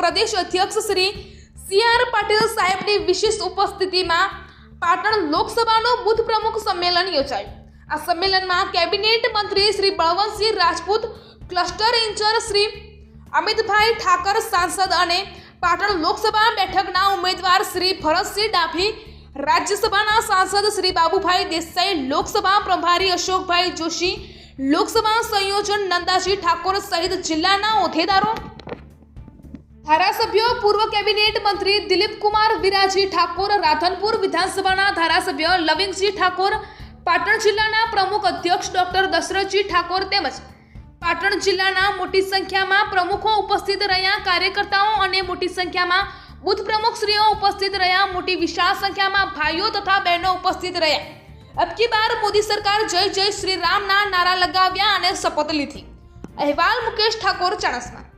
પ્રદેશ અધ્યક્ષ Shri C R Patil સાહેબની વિશેષ ઉપસ્થિતિમાં પાટણ લોકસભાનું બુથ પ્રમુખ સંમેલન યોજાયું. આ સંમેલનમાં કેબિનેટ મંત્રી શ્રી બળવંતસિંહ રાજપૂત, ક્લસ્ટર ઇન્ચાર્જ શ્રી અમિતભાઈ ઠાકર સાંસદ અને પાટણ લોકસભા બેઠકના ઉમેદવાર શ્રી ભરતસિંહ ડાભી, રાજ્યસભાના સાંસદ શ્રી બાબુભાઈ દેસાઈ, લોકસભા પ્રભારી અશોકભાઈ જોશી લોકસભા સંયોજન નંદાજી ઠાકોર સહિત જિલ્લાના હોદ્દેદારો, ધારાસભ્યો, પૂર્વ કેબિનેટ મંત્રી દિલીપ કુમાર વિરાજી ઠાકોર, રાધનપુર વિધાનસભાના ધારાસભ્ય લવિંગજી ઠાકોર, પાટણ જિલ્લાના પ્રમુખ અધ્યક્ષ ડોક્ટર દશરથજી ઠાકોર તેમજ પાટણ જિલ્લાના મોટી સંખ્યામાં પ્રમુખો ઉપસ્થિત રહ્યા કાર્યકર્તાઓ અને મોટી સંખ્યામાં બુથ પ્રમુખશ્રીઓ ઉપસ્થિત રહ્યા. મોટી વિશાળ સંખ્યામાં ભાઈઓ તથા બહેનો ઉપસ્થિત રહ્યા. અબકી બાર મોદી સરકાર જય જય શ્રી રામના નારા લગાવ્યા અને શપથ લીધી. અહેવાલ મુકેશ ઠાકોર ચાણસમા.